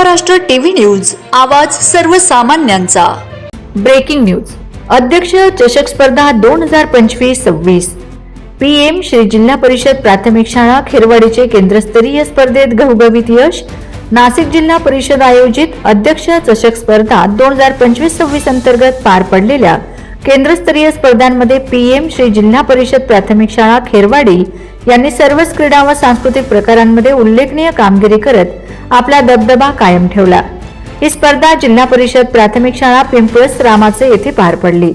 Maharashtra TV news आवाज सर्वसामान्यांचा. Breaking news. अध्यक्ष चषक स्पर्धा दोन हजार पंचवीस सव्वीस. पी एम श्री जिल्हा परिषद प्राथमिक शाळा खेरवाडीचे केंद्रस्तरीय स्पर्धेत घवघवीत यश. नाशिक जिल्हा परिषद आयोजित अध्यक्ष चषक स्पर्धा दोन हजार पंचवीस सव्वीस अंतर्गत पार पडलेल्या केंद्रस्तरीय स्पर्धांमध्ये पी एम श्री जिल्हा परिषद प्राथमिक शाळा खेरवाडी यांनी सर्वच क्रीडा व सांस्कृतिक प्रकारांमध्ये उल्लेखनीय कामगिरी करत आपला दबदबा कायम ठेवला. ही स्पर्धा जिल्हा परिषद प्राथमिक शाळा पिंपळस रामाचे येथे पार पडली.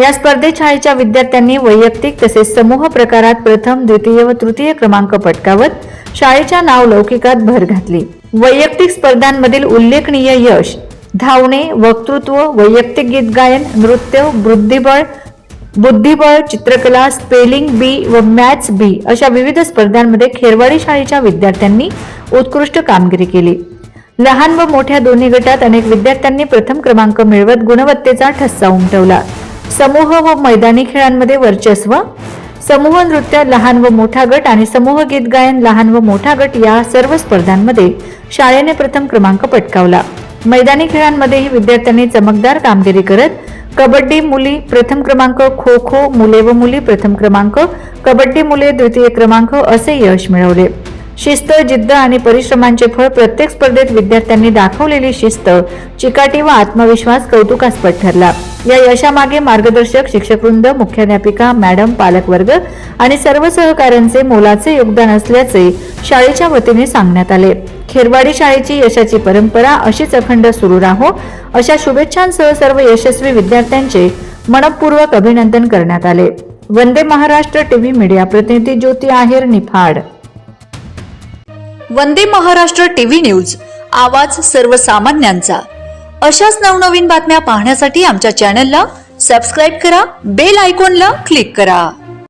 या स्पर्धेत शाळेच्या विद्यार्थ्यांनी वैयक्तिक तसेच समूह प्रकारात प्रथम द्वितीय व तृतीय क्रमांक पटकावत शाळेच्या नाव लौकिकात भर घातली. वैयक्तिक स्पर्धांमधील उल्लेखनीय यश धावणे वक्तृत्व वैयक्तिक गीत गायन नृत्य बुद्धिबळ बुद्धिबळ चित्रकला स्पेलिंग बी व मॅथ्स बी अशा विविध स्पर्धांमध्ये खेरवाडी शाळेच्या विद्यार्थ्यांनी उत्कृष्ट कामगिरी केली. लहान व मोठ्या दोन्ही गटात अनेक विद्यार्थ्यांनी प्रथम क्रमांक मिळवत गुणवत्तेचा ठस्सा उमटवला. समूह व मैदानी खेळांमध्ये वर्चस्व समूह नृत्य लहान व मोठा गट आणि समूह गीत गायन लहान व मोठा गट या सर्व स्पर्धांमध्ये शाळेने प्रथम क्रमांक पटकावला. मैदानी खेळांमध्येही विद्यार्थ्यांनी चमकदार कामगिरी करत कबड्डी मुली प्रथम क्रमांक खो खो मुले व मुली प्रथम क्रमांक कबड्डी मुले द्वितीय क्रमांक असे यश मिळवले. शिस्त जिद्द आणि परिश्रमांचे फळ प्रत्येक स्पर्धेत विद्यार्थ्यांनी दाखवलेली शिस्त चिकाटी व आत्मविश्वास कौतुकास्पद ठरला. या यशामागे मार्गदर्शक शिक्षकवृंद मुख्याध्यापिका मॅडम पालकवर्ग आणि सर्व सहकाऱ्यांचे मोलाचे योगदान असल्याचे शाळेच्या वतीने सांगण्यात आले. खेरवाडी शाळेची यशाची परंपरा अशीच अखंड सुरू राहो. अशा शुभेच्छांसह सर्व यशस्वी विद्यार्थ्यांचे मनपूर्वक अभिनंदन करण्यात आले. वंदे महाराष्ट्र टीव्ही मीडिया प्रतिनिधी ज्योती आहेर निफाड. वंदे महाराष्ट्र टीव्ही न्यूज आवाज सर्वसामान्यांचा. अशाच नवनवीन बातम्या पाहण्यासाठी आमच्या चॅनलला सबस्क्राईब करा बेल आयकॉनला क्लिक करा.